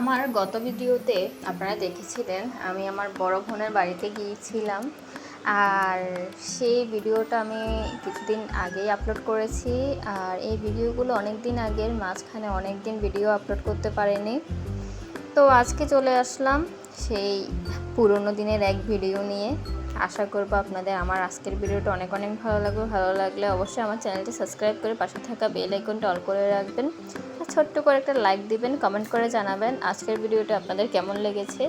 আমার গত ভিডিওতে আপনারা দেখেছিলেন, আমি আমার বড় বোনের বাড়িতে গিয়েছিলাম। আর সেই ভিডিওটা আমি কিছুদিন আগেই আপলোড করেছি। আর এই ভিডিওগুলো অনেক দিন আগের, মাঝখানে অনেক দিন ভিডিও আপলোড করতে পারেনি। তো আজকে চলে আসলাম সেই পুরনো দিনের এক ভিডিও নিয়ে। আশা করব আপনাদের আমার আজকের ভিডিওটা অনেক অনেক ভালো লাগবে। ভালো লাগলে অবশ্যই আমার চ্যানেলটি সাবস্ক্রাইব করে পাশে থাকা বেল আইকনটা অল করে রাখবেন। আর ছোট্ট করে একটা লাইক দিবেন, কমেন্ট করে জানাবেন আজকের ভিডিওটা আপনাদের কেমন লেগেছে।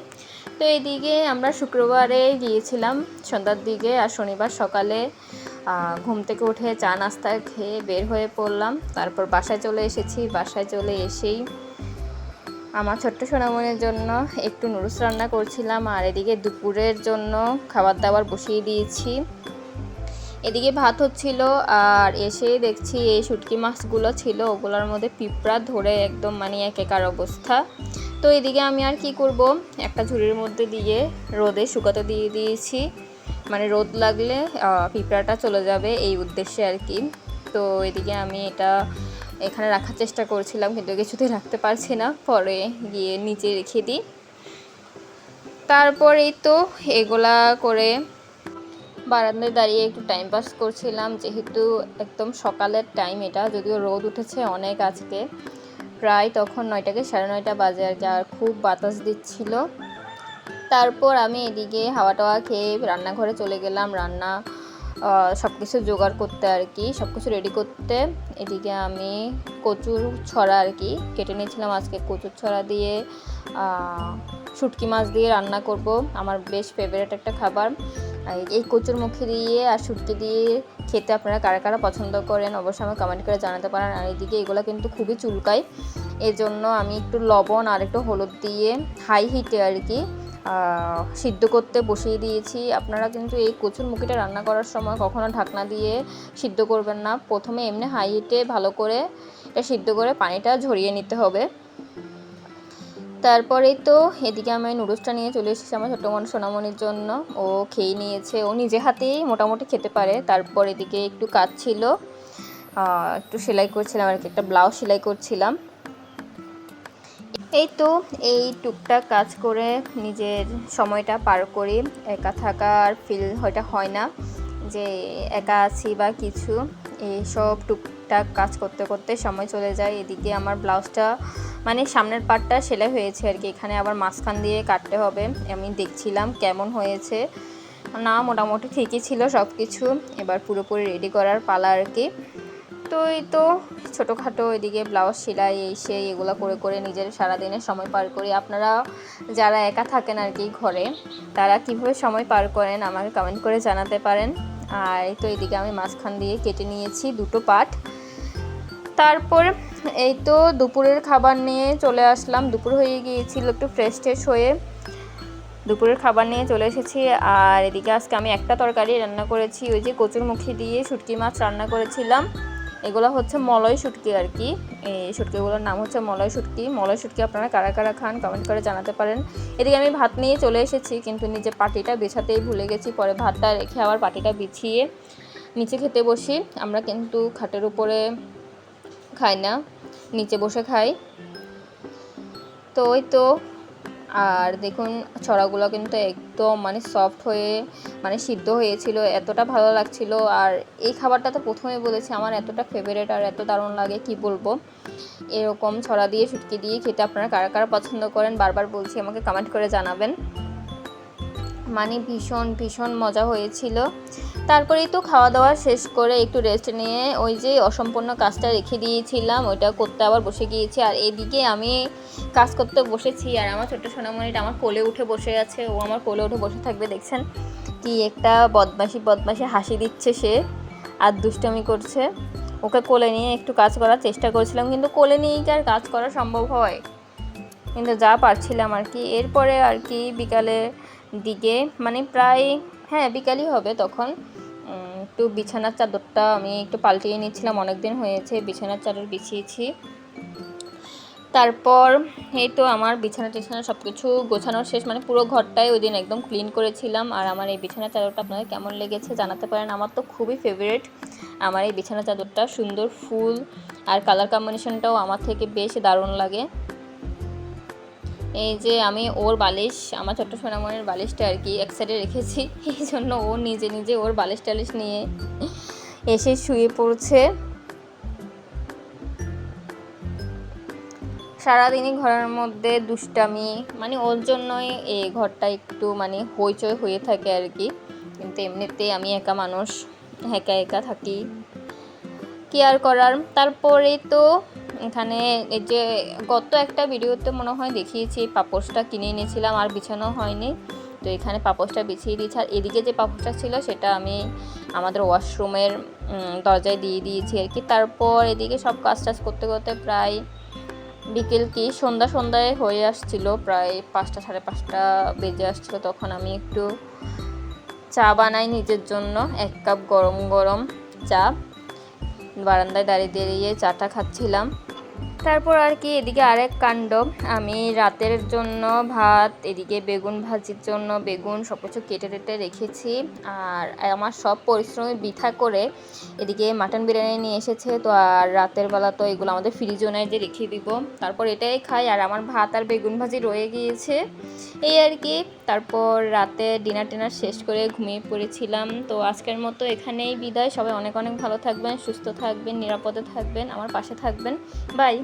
তো এইদিকে আমরা শুক্রবারে গিয়েছিলাম সন্ধ্যার দিকে আর শনিবার সকালে ঘুম থেকে উঠে চা নাস্তা খেয়ে বের হয়ে পড়লাম। তারপর বাসায় চলে এসেছি। বাসায় চলে এসেই আমার ছোট্ট সোনামনের জন্য একটু নুডলস রান্না করছিলাম, আর এদিকে দুপুরের জন্য খাবার দাবার বসিয়ে দিয়েছি। এদিকে ভাত হচ্ছিল, আর এসে দেখছি এই শুটকি মাছগুলো ছিল, ওগুলোর মধ্যে পিঁপড়া ধরে একদম মানে একেকার অবস্থা। তো এদিকে আমি আর কি করব? একটা ঝুড়ির মধ্যে দিয়ে রোদে শুকাতে দিয়ে দিয়েছি। মানে রোদ লাগলে পিঁপড়াটা চলে যাবে, এই উদ্দেশ্যে আর কি। তো এদিকে আমি এটা এখানে রাখার চেষ্টা করছিলাম, কিন্তু কিছুতেই রাখতে পারছি না। পরে গিয়ে নিচে রেখে দিই। তারপরেই তো এগুলা করে বারান্দায় দাঁড়িয়ে একটু টাইম পাস করছিলাম। যেহেতু একদম সকালের টাইম এটা, যদিও রোদ উঠেছে অনেক আজকে। প্রায় তখন নয়টাকে সাড়ে নয়টা বাজে আর আর খুব বাতাস দিচ্ছিল। তারপর আমি এদিকে হাওয়া টাওয়া খেয়ে রান্নাঘরে চলে গেলাম। রান্না সব কিছু জোগাড় করতে আর কি সব কিছু রেডি করতে। এদিকে আমি কচুর ছড়া আর কি কেটে নিয়েছিলাম। আজকে কচুর ছড়া দিয়ে শুটকি মাছ দিয়ে রান্না করব। আমার বেশ ফেভারিট একটা খাবার। এই কচুর মুখে দিয়ে আর শুটকি দিয়ে খেতে আপনারা কারা কারা পছন্দ করেন অবশ্যই আমাকে কমেন্ট করে জানাতে পারেন। আর এদিকে এগুলো কিন্তু খুবই চুলকায়। এর জন্য আমি একটু লবণ আর একটু হলুদ দিয়ে হাই হিটে আর কি সিদ্ধ করতে বসিয়ে দিয়েছি। আপনারা কিন্তু এই কচুর মুখিটা রান্না করার সময় কখনো ঢাকনা দিয়ে সিদ্ধ করবেন না। প্রথমে এমনি হাই হিটে ভালো করে এটা সিদ্ধ করে পানিটা ঝরিয়ে নিতে হবে। তারপরেই তো এদিকে আমি নুডলসটা নিয়ে চলে এসেছি আমার ছোট্ট মন সোনামণির জন্য। ও খেয়ে নিয়েছে। ও নিজে হাতেই মোটামুটি খেতে পারে। তারপর এদিকে একটু কাজ ছিল। একটু সেলাই করছিলাম আর কি, একটা ব্লাউজ সেলাই করছিলাম। এই তো এই টুকটাক কাজ করে নিজের সময়টা পার করি। একা থাকার ফিল হয়টা হয় না যে একা আছি বা কিছু। এইসব টুকটাক কাজ করতে করতে সময় চলে যায়। এদিকে আমার ব্লাউজটা মানে সামনের পার্টটা সেলাই হয়েছে আর কি। এখানে আবার মাঝখান দিয়ে কাটতে হবে। আমি দেখছিলাম কেমন হয়েছে। না, মোটামুটি ঠিকই ছিল সব কিছু এবার পুরোপুরি রেডি করার পালা আর কি। তো এই তো ছোটোখাটো এদিকে ব্লাউজ সেলাই এই সেই এগুলো করে করে নিজের সারাদিনের সময় পার করি। আপনারা যারা একা থাকেন আর কি ঘরে, তারা কীভাবে সময় পার করেন আমাকে কমেন্ট করে জানাতে পারেন। আর এই তো এদিকে আমি মাঝখান দিয়ে কেটে নিয়েছি দুটো পাট। তারপর এই তো দুপুরের খাবার নিয়ে চলে আসলাম। দুপুর হয়ে গিয়েছিল একটু ফ্রেশ ট্রেশ হয়ে। দুপুরের খাবার নিয়ে চলে এসেছি। আর এদিকে আজকে আমি একটা তরকারি রান্না করেছি। ওই যে কচুর কচুরমুখী দিয়ে শুটকি মাছ রান্না করেছিলাম। এগুলো হচ্ছে মলয় শুটকি আর কি। এই শুটকিগুলোর নাম হচ্ছে মলয় শুটকি। মলয় শুটকি আপনারা কারা কারা খান কমেন্ট করে জানাতে পারেন। এদিকে আমি ভাত নিয়ে চলে এসেছি, কিন্তু নিজে পাটিটা বেছাতেই ভুলে গেছি। পরে ভাতটা রেখে আবার পাটিটা বিছিয়ে নিচে খেতে বসি। আমরা কিন্তু খাটের উপরে খাই না, নিচে বসে খাই। তো ওই তো আর দেখুন ছড়াগুলো কিন্তু একদম মানে সফট হয়ে মানে সিদ্ধ হয়েছিল, এতটা ভালো লাগছিল। আর এই খাবারটা তো প্রথমেই বলেছি, আমার এতটা ফেভারেট আর এত দারুণ লাগে, কি বলব? এরকম ছড়া দিয়ে, শুটকি দিয়ে খেতে আপনারা কারা কারা পছন্দ করেন, বারবার বলছি, আমাকে কমেন্ট করে জানাবেন। মানে ভীষণ ভীষণ মজা হয়েছিল। তারপরেই তো খাওয়া দাওয়া শেষ করে একটু রেস্ট নিয়ে ওই যে অসম্পূর্ণ কাজটা রেখে দিয়েছিলাম, ওইটা করতে আবার বসে গিয়েছি। আর এদিকে আমি কাজ করতে বসেছি আর আমার ছোট্ট সোনামণিটা আমার কোলে উঠে বসে আছে। ও আমার কোলে উঠে বসে থাকবে, দেখছেন? কি একটা বদমাশি বদমাশি হাসি দিচ্ছে সে আর দুষ্টমি করছে। ওকে কোলে নিয়ে একটু কাজ করার চেষ্টা করেছিলাম, কিন্তু কোলে নিয়েই কি আর কাজ করা সম্ভব হয়? কিন্তু যা পারছিলাম আর কি। এরপরে আর কি বিকালে দিকে মানে প্রায় হ্যাঁ বিকালই হবে তখন। একটু বিছানার চাদরটা আমি একটু পাল্টিয়ে নিচ্ছিলাম অনেক দিন হয়েছে, বিছানার চাদর বিছিয়েছি। তারপর এই তো আমার বিছানা টিছানা সব কিছু গোছানোর শেষ মানে পুরো ঘরটাই ওই দিন একদম ক্লিন করেছিলাম। আর আমার এই বিছানা চাদরটা আপনাদের কেমন লেগেছে জানাতে পারেন। আমার তো খুবই ফেভারিট আমার এই বিছানা চাদরটা, সুন্দর ফুল আর কালার কম্বিনেশনটাও আমার থেকে বেশ দারুণ লাগে। এই যে আমি ওর বালিশ, আমার ছোট্ট সোনামণির বালিশটা আর কি এক সাইডে রেখেছি। এই জন্য ও নিজে নিজে ওর বালিশ টালিশ নিয়ে এসে শুয়ে পড়ছে। সারাদিনই ঘরের মধ্যে দুষ্টামি মানে ওর জন্যই এই ঘরটা একটু মানে হইচই হয়ে থাকে আর কি। কিন্তু এমনিতে আমি একা মানুষ, একা একা থাকি। কি আর করার? তারপরে তো এখানে এই যে গত একটা ভিডিওতে মনে হয় দেখিয়েছি, এই পাপোশটা কিনে এনেছিলাম আর বিছানো হয়নি। তো এখানে পাপোশটা বিছিয়ে দিয়েছি। আর এদিকে যে পাপোশটা ছিল সেটা আমি আমাদের ওয়াশরুমের দরজায় দিয়ে দিয়েছি আর কি। তারপর এদিকে সব কাজ টাজ করতে করতে প্রায় বিকেল কি, সন্ধ্যা সন্ধ্যায় হয়ে আসছিল। প্রায় পাঁচটা, সাড়ে পাঁচটা বেজে আসছিল। তখন আমি একটু চা বানাই নিজের জন্য। এক কাপ গরম গরম চা। বারান্দায় দাঁড়িয়ে দাঁড়িয়ে চাটা খাচ্ছিলাম। তারপর আর কি, এদিকে আরেক কাণ্ড। আমি রাতের জন্য ভাত, এদিকে বেগুন ভাজির জন্য বেগুন সব কিছু কেটে টেটে রেখেছি। আর আমার সব পরিশ্রমী বৃথা করে এদিকে মাটন বিরিয়ানি নিয়ে এসেছে। তো আর রাতের বেলা তো এগুলো আমাদের ফ্রিজনে যে রেখে দিব। তারপর এটাই খাই। আর আমার ভাত আর বেগুন ভাজি রয়ে গিয়েছে। এই আর কি। তারপর রাতে ডিনার টিনার শেষ করে ঘুমিয়ে পড়েছিলাম। তো আজকের মতো এখানেই বিদায়। সবাই অনেক অনেক ভালো থাকবেন, সুস্থ থাকবেন, নিরাপদে থাকবেন, আমার পাশে থাকবেন। বাই।